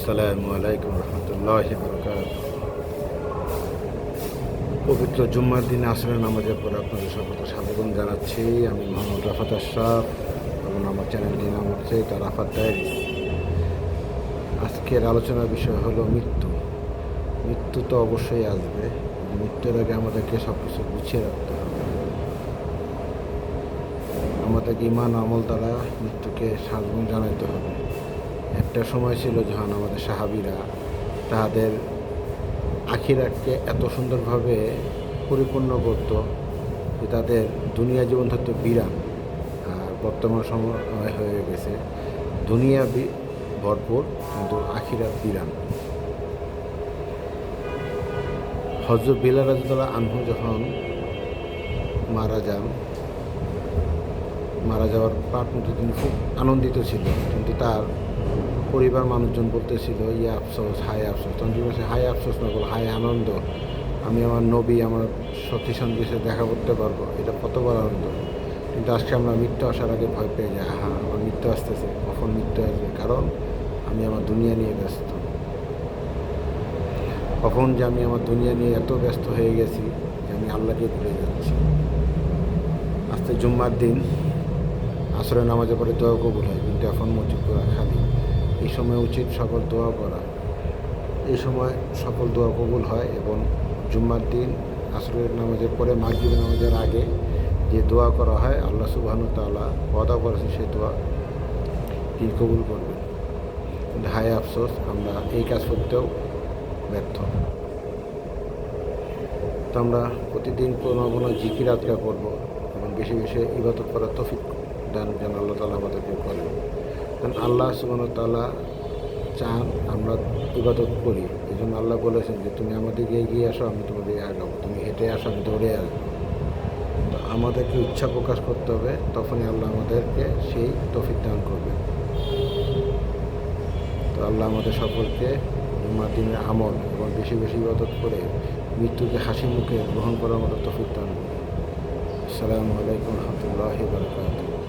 আসসালামু আলাইকুম রহমতুল্লাহ পবিত্র জুম্মার দিন আসরের নামাজের পর আপনাদের সকলকে স্বাগতম জানাচ্ছি। আমি মোহাম্মদ রাফাত আশরাফ এবং আমার চ্যানেলটির নাম হচ্ছে এটা রাফাত ডায়েরিস আজকের আলোচনার বিষয় হলো মৃত্যু। মৃত্যু তো অবশ্যই আসবে মৃত্যুর আগে আমাদেরকে সব কিছু গুছিয়ে রাখতে হবে। আমাদেরকে ইমান আমল দ্বারা মৃত্যুকে সাজগুণ জানাইতে হবে। একটা সময় ছিল যখন আমাদের সাহাবিরা তাদের আখিরাতকে এত সুন্দরভাবে পরিপূর্ণ করত যে তাদের দুনিয়া জীবন থাকতো বিরাম আর বর্তমান সময় হয়ে গেছে দুনিয়া ভরপুর কিন্তু আখিরাত বিরাম হজরত বিলা রাজদুল্লাহ আনহু যখন মারা যান, মারা যাওয়ার পাট মতো তিনি খুব আনন্দিত ছিল কিন্তু তার পরিবার মানুষজন বলতেছিল ইয়ে আফসোস, হায় আফসোস। তখন তিনি বলছে, হায় আফসোস না বল, হায় আনন্দ। আমি আমার নবী, আমার সত্যি সন্দেশে দেখা করতে পারব। এটা কত বড় আনন্দ। কিন্তু আজকে আমরা মৃত্যু আসার আগে ভয় পেয়ে যাই। হ্যাঁ আমার মৃত্যু আসতেছে। কখন মৃত্যু আসবে? কারণ আমি আমার দুনিয়া নিয়ে ব্যস্ত। কখন যে আমি আমার দুনিয়া নিয়ে এত ব্যস্ত হয়ে গেছি যে আমি আল্লাহকে ভুলে যাচ্ছি। আজকে জুম্মার দিন, আসরের নামাজের পরে দোয়া কবুল হয়, কিন্তু এখন মসজিদ করা খালি। এই সময় উচিত সকল দোয়া করা। এই সময় সকল দোয়া কবুল হয় এবং জুম্মার দিন আসরের নামাজের পরে মাগরিব নামাজের আগে যে দোয়া করা হয়, আল্লাহ সুবাহন তাআলা ওয়াদা করেছে সেই দোয়া তিনি কবুল করবেন। হাই আফসোস, আমরা এই কাজ করতেও ব্যর্থ। তো আমরা প্রতিদিন কোনো কোনো জিকির আজকা করব এবং বেশি বেশি ইবাদত করার তফিক দান যেন আল্লাহ তালা আমাদেরকে করেন। কারণ আল্লাহ সুবান তালা চান আমরা ইবাদত করি। এই জন্য আল্লাহ বলেছেন যে, তুমি আমাদেরকে এগিয়ে আসো, আমি তোমাদের আগাবো। তুমি হেঁটে আসো, আমি দৌড়ে আসব। তো আমাদেরকে ইচ্ছা প্রকাশ করতে হবে, তখনই আল্লাহ আমাদেরকে সেই তফিক দান করবে তো আল্লাহ আমাদের সকলকে জুম্মার দিনের আমল এবং বেশি বেশি ইবাদত করে মৃত্যুকে হাসি মুখে গ্রহণ করার মতো তফিক দান করবে আসসালামু আলাইকুম রহমতুল্লাহ বারকাতুহ।